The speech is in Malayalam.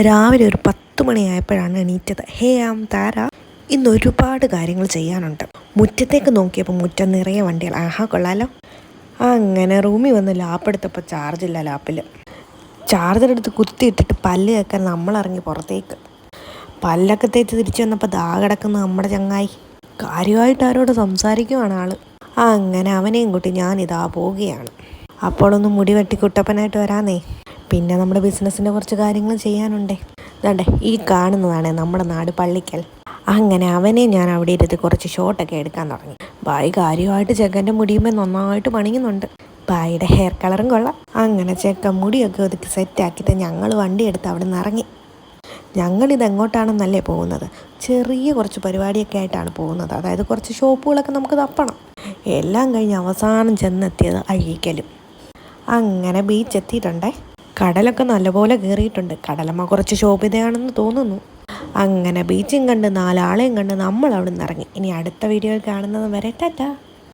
രാവിലെ ഒരു പത്ത് മണിയായപ്പോഴാണ് എണീറ്റത്. ഹേ ആം താര. ഇന്ന് ഒരുപാട് കാര്യങ്ങൾ ചെയ്യാനുണ്ട്. മുറ്റത്തേക്ക് നോക്കിയപ്പോൾ മുറ്റം നിറയെ വണ്ടികൾ. ആഹാ കൊള്ളാലോ. അങ്ങനെ റൂമിൽ വന്ന് ലാപ്പ് എടുത്തപ്പോൾ ചാർജില്ല ലാപ്പിൽ. ചാർജർ എടുത്ത് കുത്തിയിട്ടിട്ട് പല്ല് കേൾക്കാൻ നമ്മളിറങ്ങി പുറത്തേക്ക്. പല്ലൊക്കെ തേച്ച് തിരിച്ചു വന്നപ്പോൾ ദാ കിടക്കുന്ന നമ്മുടെ ചങ്ങായി. കാര്യമായിട്ട് ആരോട് സംസാരിക്കുവാണ് ആൾ. അങ്ങനെ അവനെയും കൂട്ടി ഞാനിതാ പോവുകയാണ് അപ്പോഴൊന്ന് മുടി വെട്ടി കുട്ടപ്പനായിട്ട് വരാന്നേ. പിന്നെ നമ്മുടെ ബിസിനസ്സിന്റെ കുറച്ച് കാര്യങ്ങൾ ചെയ്യാനുണ്ടേ. ദാണ്ടേ ഈ കാണുന്നതാണ് നമ്മുടെ നാട് പള്ളിക്കൽ. അങ്ങനെ അവനെ ഞാൻ അവിടെ ഇരുത്തി കുറച്ച് ഷോട്ടൊക്കെ എടുക്കാൻ തുടങ്ങി. ബായി കാര്യമായിട്ട് ചെക്കന്റെ മുടിയുമ്പോൾ നന്നായിട്ട് പണിയുന്നുണ്ട്. ബായിയുടെ ഹെയർ കളറും കൊള്ളാം. അങ്ങനെ ചെക്കൻ മുടിയൊക്കെ ഒതുക്കി സെറ്റാക്കിയിട്ട് ഞങ്ങൾ വണ്ടി എടുത്ത് അവിടെ നിന്ന് ഇറങ്ങി. ഞങ്ങളിത് എങ്ങോട്ടാണെന്നല്ലേ പോകുന്നത്? ചെറിയ കുറച്ച് പരിപാടിയൊക്കെ ആയിട്ടാണ് പോകുന്നത്. അതായത് കുറച്ച് ഷോപ്പുകളൊക്കെ നമുക്ക് തപ്പണം. എല്ലാം കഴിഞ്ഞ് അവസാനം ചെന്നെത്തിയത് അഴീക്കലും. അങ്ങനെ ബീച്ച് എത്തിയിട്ടുണ്ടേ. കടലൊക്കെ നല്ലപോലെ കയറിയിട്ടുണ്ട്. കടലമ്മ കുറച്ച് ശോഭിതയാണെന്ന് തോന്നുന്നു. അങ്ങനെ ബീച്ചും കണ്ട് നാലാളെയും കണ്ട് നമ്മൾ അവിടെ നിന്ന് ഇറങ്ങി. ഇനി അടുത്ത വീഡിയോയിൽ കാണുന്നത് വരെ ടാറ്റാ.